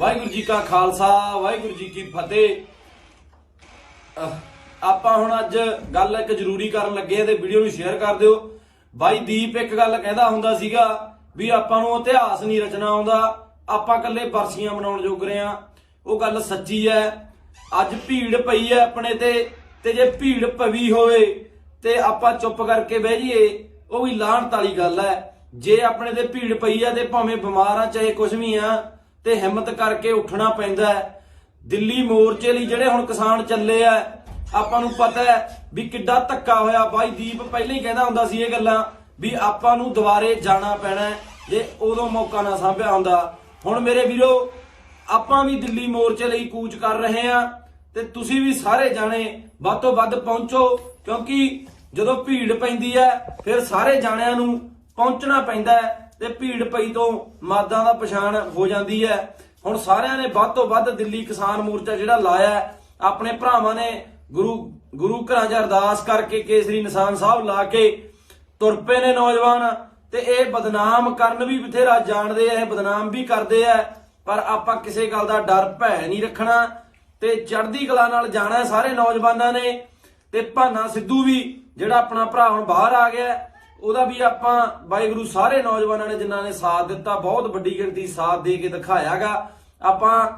ਵਾਹਿਗੁਰੂ ਜੀ ਕਾ ਖਾਲਸਾ, ਵਾਹਿਗੁਰੂ ਜੀ ਕੀ ਫਤਿਹ। ਆਪਾਂ ਹੁਣ ਅੱਜ ਗੱਲ ਇੱਕ ਜ਼ਰੂਰੀ ਕਰਨ ਲੱਗੇ ਆ ਤੇ ਵੀਡੀਓ ਨੂੰ ਸ਼ੇਅਰ ਕਰ ਦਿਓ। ਬਾਈ ਦੀਪ ਇੱਕ ਗੱਲ ਕਹਿੰਦਾ ਹੁੰਦਾ ਸੀਗਾ ਵੀ ਆਪਾਂ ਨੂੰ ਇਤਿਹਾਸ ਨਹੀਂ ਰਚਣਾ ਆਉਂਦਾ, ਆਪਾਂ ਇਕੱਲੇ ਬਰਸੀਆਂ ਬਣਾਉਣ ਜੋਗ ਰਹੇ ਆ ਉਹ ਗੱਲ ਸੱਚੀ ਹੈ। ਅੱਜ ਭੀੜ ਪਈ ਹੈ ਆਪਣੇ ਤੇ ਤੇ ਜੇ ਭੀੜ ਪਵੀ ਹੋਵੇ, ਤੇ ਆਪਾਂ ਚੁੱਪ ਕਰਕੇ ਬਹਿ ਜਾਈਏ, ਉਹ ਵੀ ਲਾਹਣਤ ਵਾਲੀ ਗੱਲ ਹੈ। ਜੇ ਆਪਣੇ ਤੇ ਭੀੜ ਪਈ ਹੈ, ਤੇ ਭਾਵੇਂ ਬਿਮਾਰ ਆ ਚਾਹੇ ਕੁਝ ਵੀ ਆ ਤੇ ਹਿੰਮਤ ਕਰਕੇ ਉੱਠਣਾ ਪੈਂਦਾ ਹੈ। ਦਿੱਲੀ ਮੋਰਚੇ ਲਈ ਜਿਹੜੇ ਹੁਣ ਕਿਸਾਨ ਚੱਲੇ ਆ, ਆਪਾਂ ਨੂੰ ਪਤਾ ਹੈ ਵੀ ਕਿੱਡਾ ਧੱਕਾ ਹੋਇਆ। ਬਾਈ ਦੀਪ ਪਹਿਲਾਂ ਹੀ ਕਹਿੰਦਾ ਹੁੰਦਾ ਸੀ ਇਹ ਗੱਲਾਂ ਵੀ ਆਪਾਂ ਨੂੰ ਦੁਬਾਰੇ ਜਾਣਾ ਪੈਣਾ ਜੇ ਉਦੋਂ ਮੌਕਾ ਨਾ ਸਾਂਭਿਆ ਹੁੰਦਾ। ਹੁਣ ਮੇਰੇ ਵੀਰੋ, ਆਪਾਂ ਵੀ ਦਿੱਲੀ ਮੋਰਚੇ ਲਈ ਕੂਚ ਕਰ ਰਹੇ ਆ ਤੇ ਤੁਸੀਂ ਵੀ ਸਾਰੇ ਜਾਣੇ ਵੱਧ ਤੋਂ ਵੱਧ ਪਹੁੰਚੋ, ਕਿਉਂਕਿ ਜਦੋਂ ਭੀੜ ਪੈਂਦੀ ਹੈ, ਫਿਰ ਸਾਰੇ ਜਾਣਿਆਂ ਨੂੰ ਪਹੁੰਚਣਾ ਪੈਂਦਾ ਹੈ। ਤੇ ਭੀੜ ਪਈ ਤੋਂ ਮਾਦਾਂ ਦਾ ਪਛਾਣ ਹੋ ਜਾਂਦੀ ਹੈ। ਹੁਣ ਸਾਰਿਆਂ ਨੇ ਵੱਧ ਤੋਂ ਵੱਧ ਦਿੱਲੀ ਕਿਸਾਨ ਮੋਰਚਾ ਜਿਹੜਾ ਲਾਇਆ ਆਪਣੇ ਭਰਾਵਾਂ ਨੇ ਗੁਰੂ ਗੁਰੂ ਘਰਾਂ 'ਚ ਅਰਦਾਸ ਕਰਕੇ ਕੇਸਰੀ ਨਿਸ਼ਾਨ ਸਾਹਿਬ ਲਾ ਕੇ ਤੁਰ ਪਏ ਨੇ ਨੌਜਵਾਨ ਤੇ ਇਹ ਬਦਨਾਮ ਕਰਨ ਵੀ ਬਥੇਰਾ ਜਾਣਦੇ ਆ, ਇਹ ਬਦਨਾਮ ਵੀ ਕਰਦੇ ਆ, ਪਰ ਆਪਾਂ ਕਿਸੇ ਗੱਲ ਦਾ ਡਰ ਭੈ ਨਹੀਂ ਰੱਖਣਾ ਤੇ ਚੜ੍ਹਦੀ ਕਲਾ ਨਾਲ ਜਾਣਾ ਸਾਰੇ ਨੌਜਵਾਨਾਂ ਨੇ ਤੇ ਭਾਨਾ ਸਿੱਧੂ ਵੀ ਜਿਹੜਾ ਆਪਣਾ ਭਰਾ ਹੁਣ ਬਾਹਰ ਆ ਗਿਆ ਉਹਦਾ ਵੀ ਆਪਾਂ ਵਾਹਿਗੁਰੂ ਸਾਰੇ ਨੌਜਵਾਨਾਂ ਨੇ ਜਿਨ੍ਹਾਂ ਨੇ ਸਾਥ ਦਿੱਤਾ, ਬਹੁਤ ਵੱਡੀ ਗਿਣਤੀ ਸਾਥ ਦੇ ਕੇ ਦਿਖਾਇਆਗਾ। ਆਪਾਂ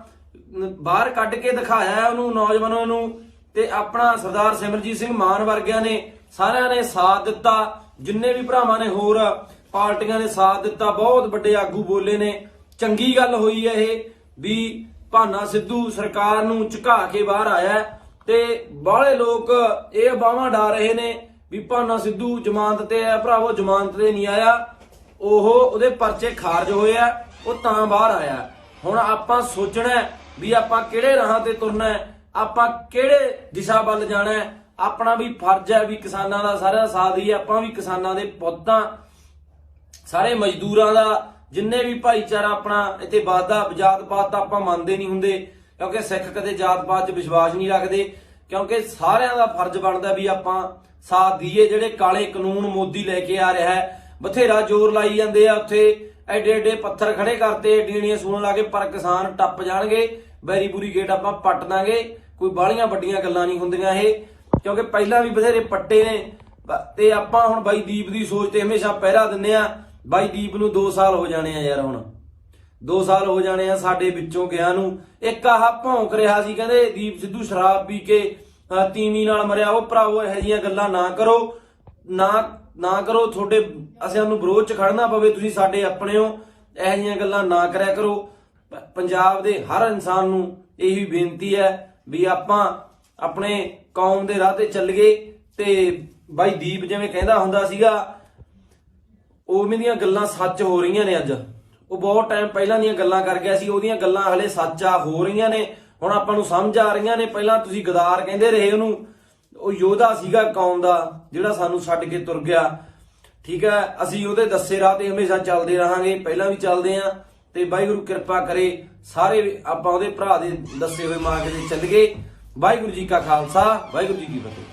ਬਾਹਰ ਕੱਢ ਕੇ ਦਿਖਾਇਆ ਉਹਨੂੰ ਨੌਜਵਾਨਾਂ ਨੂੰ ਤੇ ਆਪਣਾ ਸਰਦਾਰ ਸਿਮਰਜੀਤ ਸਿੰਘ ਮਾਨ ਵਰਗਿਆਂ ਨੇ ਸਾਰਿਆਂ ਨੇ ਸਾਥ ਦਿੱਤਾ। ਜਿੰਨੇ ਵੀ ਭਰਾਵਾਂ ਨੇ ਹੋਰ ਪਾਰਟੀਆਂ ਨੇ ਸਾਥ ਦਿੱਤਾ, ਬਹੁਤ ਵੱਡੇ ਆਗੂ ਬੋਲੇ ਨੇ। ਚੰਗੀ ਗੱਲ ਹੋਈ ਹੈ ਇਹ ਵੀ ਭਾਨਾ ਸਿੱਧੂ ਸਰਕਾਰ ਨੂੰ ਝੁਕਾ ਕੇ ਬਾਹਰ ਆਇਆ ਤੇ ਬਾਹਲੇ ਲੋਕ ਇਹ ਬਾਹਾਂ ਡਾ ਰਹੇ ਨੇ ਵੀ ਭਾਨਾ ਸਿੱਧੂ ਜ਼ਮਾਨਤ ਤੇ ਆ ਭਰਾਵੋ ਜ਼ਮਾਨਤ ਤੇ ਨਹੀਂ ਆਇਆ। ਉਹ ਉਹਦੇ ਪਰਚੇ ਖਾਰਜ ਹੋਏ ਆ, ਉਹ ਤਾਂ ਬਾਹਰ ਆਇਆ। ਹੁਣ ਆਪਾਂ ਸੋਚਣਾ ਹੈ ਵੀ ਆਪਾਂ ਕਿਹੜੇ ਰਾਹਾਂ ਤੇ ਤੁਰਨਾ ਆਪਾਂ ਕਿਹੜੇ ਦਿਸ਼ਾ ਵੱਲ ਜਾਣਾ ਆਪਣਾ ਵੀ ਫਰਜ਼ ਹੈ ਵੀ ਕਿਸਾਨਾਂ ਦਾ ਸਾਰਾ ਸਾਥ ਹੀ ਆਪਾਂ ਵੀ ਕਿਸਾਨਾਂ ਦੇ ਪੁੱਤਾਂ, ਸਾਰੇ ਮਜ਼ਦੂਰਾਂ ਦਾ, ਜਿੰਨੇ ਵੀ ਭਾਈਚਾਰਾ ਆਪਣਾ ਇੱਥੇ ਵਾਦਾ ਜਾਤ ਪਾਤ ਦਾ ਆਪਾਂ ਮੰਨਦੇ ਨਹੀਂ ਹੁੰਦੇ, ਕਿਉਂਕਿ ਸਿੱਖ ਕਦੇ ਜਾਤ ਪਾਤ 'ਚ ਵਿਸ਼ਵਾਸ ਨਹੀਂ ਰੱਖਦੇ, ਕਿਉਂਕਿ ਸਾਰਿਆਂ ਦਾ ਫਰਜ਼ ਬਣਦਾ ਵੀ ਆਪਾਂ ਸਾਥ ਦਈਏ ਜਿਹੜੇ ਕਾਲੇ ਕਾਨੂੰਨ ਮੋਦੀ ਲੈ ਕੇ ਆ ਰਿਹਾ ਹੈ। ਬਥੇਰਾ ਜ਼ੋਰ ਲਾਈ ਜਾਂਦੇ ਆ ਉੱਥੇ। ਐਡੇ ਐਡੇ ਪੱਥਰ ਖੜੇ ਕਰਤੇ, ਏਡੀਆਂ ਸੂਣ ਲਾ ਕੇ ਪਰ ਕਿਸਾਨ ਟੱਪ ਜਾਣਗੇ। ਬੈਰੀ ਬੁਰੀ ਗੇਟ ਆਪਾਂ ਪੱਟ ਦਾਂਗੇ। ਕੋਈ ਬਾਹਲੀਆਂ ਵੱਡੀਆਂ ਗੱਲਾਂ ਨਹੀਂ ਹੁੰਦੀਆਂ ਇਹ। ਕਿਉਂਕਿ ਪਹਿਲਾਂ ਵੀ ਬਥੇਰੇ ਪੱਟੇ ਨੇ। ਤੇ ਆਪਾਂ ਹੁਣ ਬਾਈ ਦੀਪ ਦੀ ਸੋਚ ਤੇ ਹਮੇਸ਼ਾ ਪਹਿਰਾ ਦਿੰਨੇ ਆ। ਬਾਈ ਦੀਪ ਨੂੰ 2 ਸਾਲ ਹੋ ਜਾਣੇ ਆ ਯਾਰ ਹੁਣ। 2 ਸਾਲ ਹੋ ਜਾਣੇ ਆ ਸਾਡੇ ਵਿੱਚੋਂ ਗਿਆ ਨੂੰ। ਇੱਕ ਆਹ ਭੌਂਕ ਰਿਹਾ ਸੀ, ਕਹਿੰਦੇ ਦੀਪ ਸਿੱਧੂ ਸ਼ਰਾਬ ਪੀ ਕੇ ਤੀਵੀ ਨਾਲ ਮਰਿਆ ਉਹ ਭਰਾਵੋ, ਇਹੋ ਜਿਹੀਆਂ ਗੱਲਾਂ ਨਾ ਕਰੋ। ਨਾ ਨਾ ਕਰੋ, ਤੁਹਾਡੇ ਅਸੀਂ ਨੂੰ ਵਿਰੋਧ ਚ ਖੜਨਾ ਪਵੇ, ਤੁਸੀਂ ਸਾਡੇ ਆਪਣੇ ਹੋ। ਇਹੋ ਜਿਹੀਆਂ ਗੱਲਾਂ ਨਾ ਕਰਿਆ ਕਰੋ। ਪੰਜਾਬ ਦੇ ਹਰ ਇਨਸਾਨ ਨੂੰ ਇਹੀ ਬੇਨਤੀ ਹੈ ਵੀ ਆਪਾਂ ਆਪਣੇ ਕੌਮ ਦੇ ਰਾਹ ਤੇ ਚੱਲੀਏ ਤੇ ਬਾਈ ਦੀਪ ਜਿਵੇਂ ਕਹਿੰਦਾ ਹੁੰਦਾ ਸੀਗਾ ਉਵੇਂ ਦੀਆਂ ਗੱਲਾਂ ਸੱਚ ਹੋ ਰਹੀਆਂ ਨੇ ਅੱਜ। ਉਹ ਬਹੁਤ ਟਾਈਮ ਪਹਿਲਾਂ ਦੀਆਂ ਗੱਲਾਂ ਕਰ ਗਿਆ ਸੀ, ਉਹਦੀਆਂ ਗੱਲਾਂ ਹਲੇ ਸੱਚ ਹੋ ਰਹੀਆਂ ਨੇ। ਹੁਣ ਆਪਾਂ ਨੂੰ ਸਮਝ ਆ ਰਹੀਆਂ ਨੇ, ਪਹਿਲਾਂ ਤੁਸੀਂ ਗਦਾਰ ਕਹਿੰਦੇ ਰਹੇ ਉਹਨੂੰ, ਉਹ ਯੋਧਾ ਸੀਗਾ ਕੌਮ ਦਾ, ਜਿਹੜਾ ਸਾਨੂੰ ਛੱਡ ਕੇ ਤੁਰ ਗਿਆ। ਠੀਕ ਹੈ, ਅਸੀਂ ਉਹਦੇ ਦੱਸੇ ਰਾਹ ਤੇ ਹਮੇਸ਼ਾ ਚੱਲਦੇ ਰਹਾਂਗੇ, ਪਹਿਲਾਂ ਵੀ ਚੱਲਦੇ ਆਂ ਤੇ ਵਾਹਿਗੁਰੂ ਕਿਰਪਾ ਕਰੇ, ਸਾਰੇ ਆਪਾਂ ਉਹਦੇ ਭਰਾ ਦੇ ਦੱਸੇ ਹੋਏ ਮਾਰਗ ਤੇ ਚੱਲ ਗਏ। ਵਾਹਿਗੁਰੂ ਜੀ ਕਾ ਖਾਲਸਾ, ਵਾਹਿਗੁਰੂ ਜੀ ਕੀ ਫਤਿਹ।